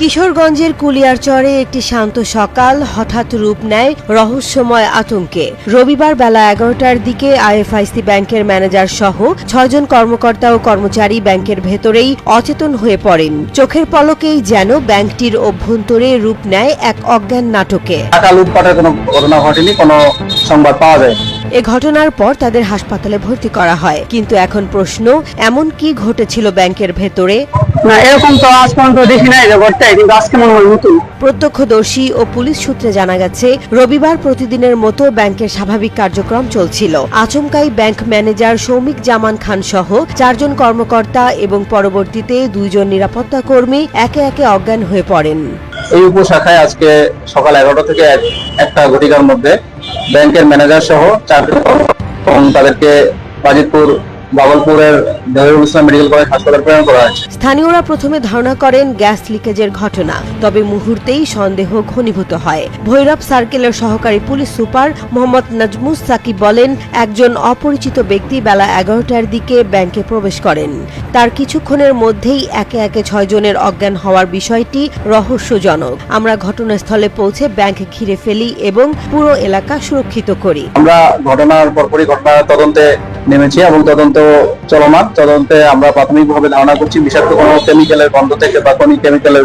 কিশোরগঞ্জের কুলিয়ারচরে একটি শান্ত সকাল হঠাৎ রূপ নেয় রহস্যময় আতঙ্কে। রবিবার বেলা এগারোটার দিকে আইএফআইসি ব্যাংকের ম্যানেজার সহ ছয়জন কর্মকর্তা ও কর্মচারী ব্যাংকের ভেতরেই অচেতন হয়ে পড়েন। চোখের পলকেই যেন ব্যাংকটির অভ্যন্তরে রূপ নেয় এক অজ্ঞান নাটকে। টাকা লুটপাটের কোনো ঘটনা ঘটেনি, কোনো সংবাদ পাওয়া যায় এ ঘটনার পর তাদের হাসপাতালে ভর্তি করা হয়। কিন্তু এখন প্রশ্ন এমন কি ঘটেছিল ব্যাংকের ভেতরে? না এরকম তো আজ পর্যন্ত দেখি নাই যে কিন্তু আজকে মনে হয় নতুন। প্রত্যক্ষদর্শী ও পুলিশ সূত্রে জানা গেছে রবিবার প্রতিদিনের মতো ব্যাংকের স্বাভাবিক কার্যক্রম চলছিল। আচমকাই ব্যাংক ম্যানেজার সৌমিক জামান খান সহ চারজন কর্মকর্তা এবং পরবর্তীতে দুইজন নিরাপত্তা কর্মী একে একে অজ্ঞান হয়ে পড়েন। এই উপশাখায় আজকে সকাল এগারোটা থেকে একটা ঘটিকার মধ্যে ব্যাংকের ম্যানেজার সহ চারজন এবং তাদেরকে বাজিতপুর বাবলপুরের দেহরুল ইসলাম মেডিকেল কলেজ হাসপাতাল প্রেরণ করা হয়েছে। স্থানীয়রা প্রথমে ধারণা করেন গ্যাস লিকেজের ঘটনা তবে মুহূর্তেই সন্দেহ ঘনীভূত হয়। ভৈরব সার্কেলের সহকারী পুলিশ সুপার মোহাম্মদ নাজমুস সাকিব বলেন একজন অপরিচিত ব্যক্তি বেলা এগারোটার দিকে ব্যাংকে প্রবেশ করেন। তার কিছুক্ষণের মধ্যেই একে একে ছয় জনের অজ্ঞান হওয়ার বিষয়টি রহস্যজনক। আমরা ঘটনাস্থলে পৌঁছে ব্যাংক ঘিরে ফেলি এবং পুরো এলাকা সুরক্ষিত করি। আমরা ঘটনার পরপরই ঘটনা তদন্তে নেমেছি এবং তদন্ত চলমান। তদন্তে আমরা প্রাথমিকভাবে ধারণা করছি বিষাক্ত কোনো কেমিক্যালের গন্ধ থেকে বা কোনো কেমিক্যালের